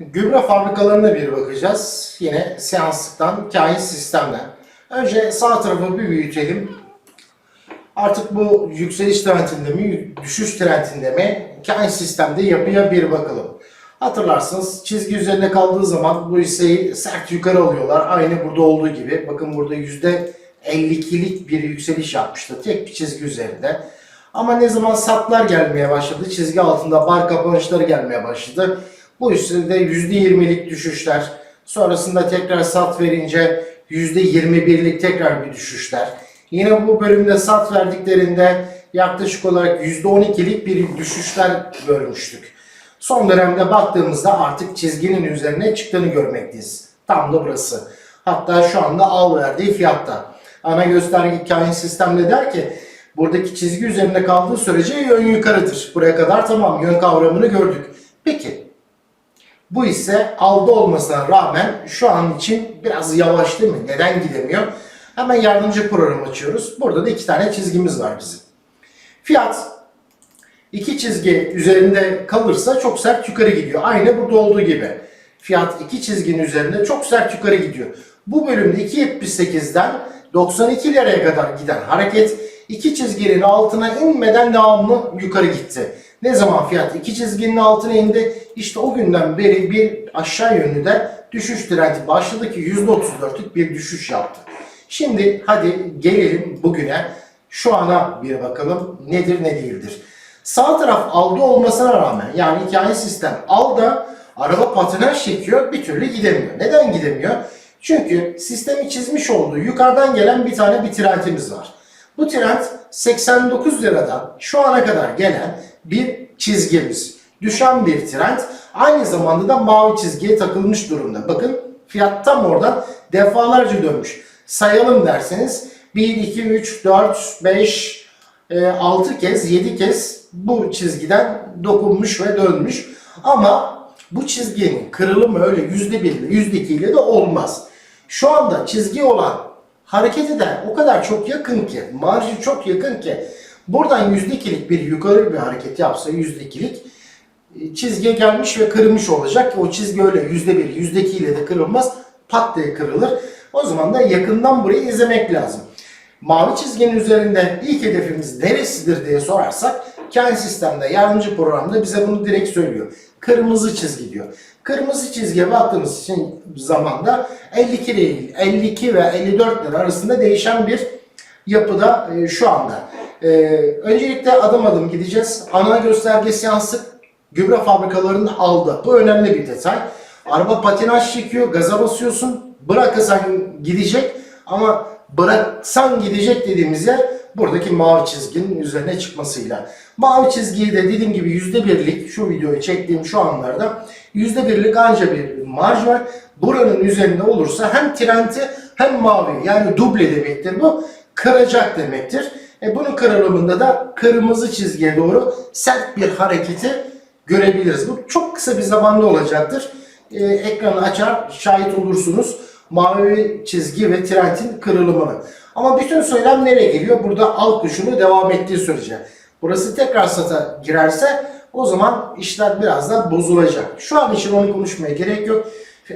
Gübre fabrikalarına bir bakacağız. Yine seanslıktan, kain sistemden. Önce sağ tarafı bir büyütelim. Artık bu yükseliş trendinde mi, düşüş trendinde mi, kain sistemde yapıya bir bakalım. Hatırlarsınız çizgi üzerinde kaldığı zaman bu hisseyi sert yukarı alıyorlar. Aynı burada olduğu gibi. Bakın burada %52'lik bir yükseliş yapmıştı. Tek bir çizgi üzerinde. Ama ne zaman satlar gelmeye başladı, çizgi altında bar kapanışları gelmeye başladı. Bu hissede %20'lik düşüşler. Sonrasında tekrar sat verince %21'lik tekrar bir düşüşler. Yine bu bölümde sat verdiklerinde yaklaşık olarak %12'lik bir düşüşler görmüştük. Son dönemde baktığımızda artık çizginin üzerine çıktığını görmekteyiz. Tam da burası. Hatta şu anda al verdiği fiyatta. Ana gösterge kain sistemde der ki buradaki çizgi üzerinde kaldığı sürece yön yukarıdır. Buraya kadar tamam yön kavramını gördük. Peki bu ise aldı olmasına rağmen şu an için biraz yavaş değil mi? Neden gidemiyor? Hemen yardımcı program açıyoruz. Burada da iki tane çizgimiz var bizim. Fiyat iki çizgi üzerinde kalırsa çok sert yukarı gidiyor. Aynı burada olduğu gibi. Fiyat iki çizginin üzerinde çok sert yukarı gidiyor. Bu bölümde 2.78'den 92 liraya kadar giden hareket iki çizginin altına inmeden devamlı yukarı gitti. Ne zaman fiyat iki çizginin altına indi? İşte o günden beri bir aşağı yönlü de düşüş trendi başladı ki %34'lük bir düşüş yaptı. Şimdi hadi gelelim bugüne. Şu ana bir bakalım nedir ne değildir. Sağ taraf aldı olmasına rağmen yani hikaye sistem alda araba patinaj çekiyor bir türlü gidemiyor. Neden gidemiyor? Çünkü sistemi çizmiş olduğu yukarıdan gelen bir tane bir trendimiz var. Bu trend 89 liradan şu ana kadar gelen bir çizgimiz. Düşen bir trend. Aynı zamanda da mavi çizgiye takılmış durumda. Bakın fiyat tam oradan defalarca dönmüş. Sayalım derseniz 1, 2, 3, 4, 5, 6 kez, 7 kez bu çizgiden dokunmuş ve dönmüş. Ama bu çizginin kırılımı öyle %1 ile %2 ile de olmaz. Şu anda çizgi olan hareket eden o kadar çok yakın ki, marjı çok yakın ki buradan %2'lik bir yukarı bir hareket yapsa %2'lik çizgiye gelmiş ve kırılmış olacak. O çizgi öyle %1, %2 ile de kırılmaz. Pat diye kırılır. O zaman da yakından burayı izlemek lazım. Mavi çizginin üzerinde ilk hedefimiz neresidir diye sorarsak kain sistemde yardımcı programda bize bunu direkt söylüyor. Kırmızı çizgi diyor. Kırmızı çizgiye baktığımız için zamanda 52 değil, 52 ve 54 lira arasında değişen bir yapıda e, şu anda. E, öncelikle adım adım gideceğiz. Ana gösterge seansı gübre fabrikalarının aldı. Bu önemli bir detay. Araba patinaj çekiyor, gaza basıyorsun, bırakırsan gidecek ama bıraksan gidecek dediğimiz yer buradaki mavi çizginin üzerine çıkmasıyla. Mavi çizgiyi de dediğim gibi %1'lik şu videoyu çektiğim şu anlarda %1'lik anca bir marj var. Buranın üzerinde olursa hem trendi hem mavi yani duble demektir bu. Kıracak demektir. E bunun kırılımında da kırmızı çizgiye doğru sert bir hareketi görebiliriz. Bu çok kısa bir zamanda olacaktır. E, ekranı açar şahit olursunuz mavi çizgi ve trendin kırılımını. Ama bütün söylem nereye geliyor? Burada al kuşunu devam ettiği sürece. Burası tekrar sata girerse o zaman işler biraz da bozulacak. Şu an için onu konuşmaya gerek yok.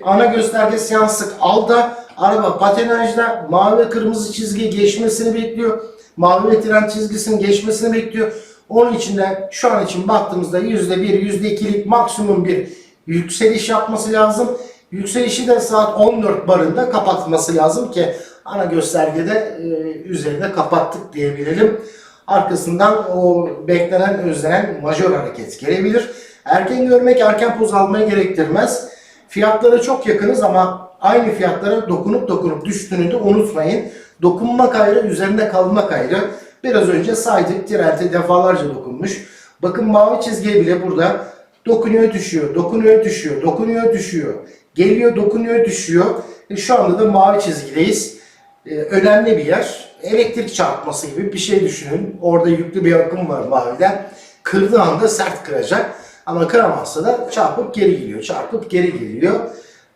Ana gösterge seanslık alda, araba patinajda mavi ve kırmızı çizgi geçmesini bekliyor. Mavi ve tren çizgisinin geçmesini bekliyor. Onun için de şu an için baktığımızda %1, %2'lik maksimum bir yükseliş yapması lazım. Yükselişi de saat 14 barında kapatması lazım ki ana göstergede e, üzerinde kapattık diyebilelim. Arkasından o beklenen özlenen majör hareket gelebilir. Erken görmek erken poz almaya gerektirmez. Fiyatlara çok yakınız ama aynı fiyatlara dokunup dokunup düştüğünü de unutmayın. Dokunmak ayrı, üzerinde kalmak ayrı. Biraz önce saydık, trende defalarca dokunmuş. Bakın mavi çizgiye bile burada dokunuyor düşüyor, dokunuyor düşüyor, dokunuyor düşüyor. Geliyor dokunuyor düşüyor. E şu anda da mavi çizgideyiz. E, önemli bir yer. Elektrik çarpması gibi bir şey düşünün. Orada yüklü bir akım var maviden. Kırdığı anda sert kıracak. Ama kıramazsa da çarpıp geri geliyor. Çarpıp geri geliyor.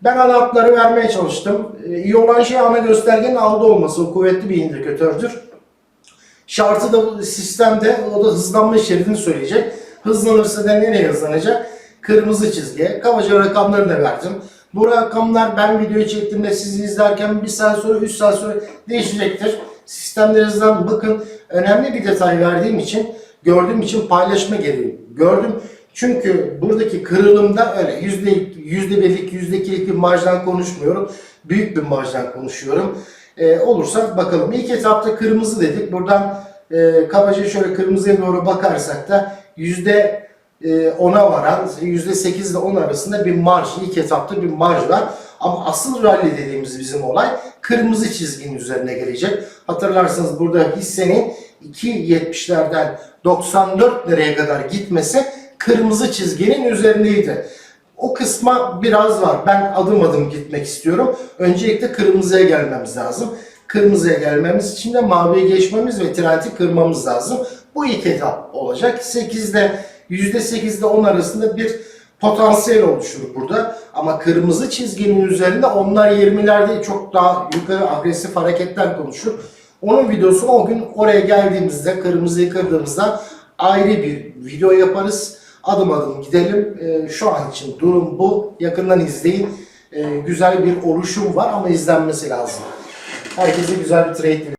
Ben ana hatları vermeye çalıştım. E, iyi olan şey ana göstergenin aldı olması. O kuvvetli bir indikatördür. Şartı da sistemde o da hızlanma şeridini söyleyecek. Hızlanırsa da nereye hızlanacak? kırmızı çizgi. Kabaca rakamları da verdim. Bu rakamlar ben videoyu çektiğimde sizi izlerken bir saat sonra 3 saat sonra değişecektir. Sistemlerinizden bakın. Önemli bir detay verdiğim için, gördüğüm için paylaşma gereği gördüm. Çünkü buradaki kırılımda öyle yüzde, yüzde birlik, yüzde ikilik bir marjdan konuşmuyorum. Büyük bir marjdan konuşuyorum. Ee, olursa bakalım. İlk etapta kırmızı dedik. Buradan e, kabaca şöyle kırmızıya doğru bakarsak da yüzde e, 10'a varan yüzde 8 ile 10 arasında bir marj, ilk etapta bir marj var. Ama asıl rally dediğimiz bizim olay kırmızı çizginin üzerine gelecek. Hatırlarsanız burada hissenin 2.70'lerden 94 liraya kadar gitmesi kırmızı çizginin üzerindeydi. O kısma biraz var. Ben adım adım gitmek istiyorum. Öncelikle kırmızıya gelmemiz lazım. Kırmızıya gelmemiz için de maviye geçmemiz ve trendi kırmamız lazım. Bu ilk etap olacak. 8'de %8'de 10 arasında bir potansiyel oluşur burada. Ama kırmızı çizginin üzerinde onlar 20'lerde çok daha yukarı agresif hareketler konuşur. Onun videosunu o gün oraya geldiğimizde kırmızıyı kırdığımızda ayrı bir video yaparız. Adım adım gidelim. Ee, şu an için durum bu. Yakından izleyin. Ee, güzel bir oluşum var ama izlenmesi lazım. Herkese güzel bir trade.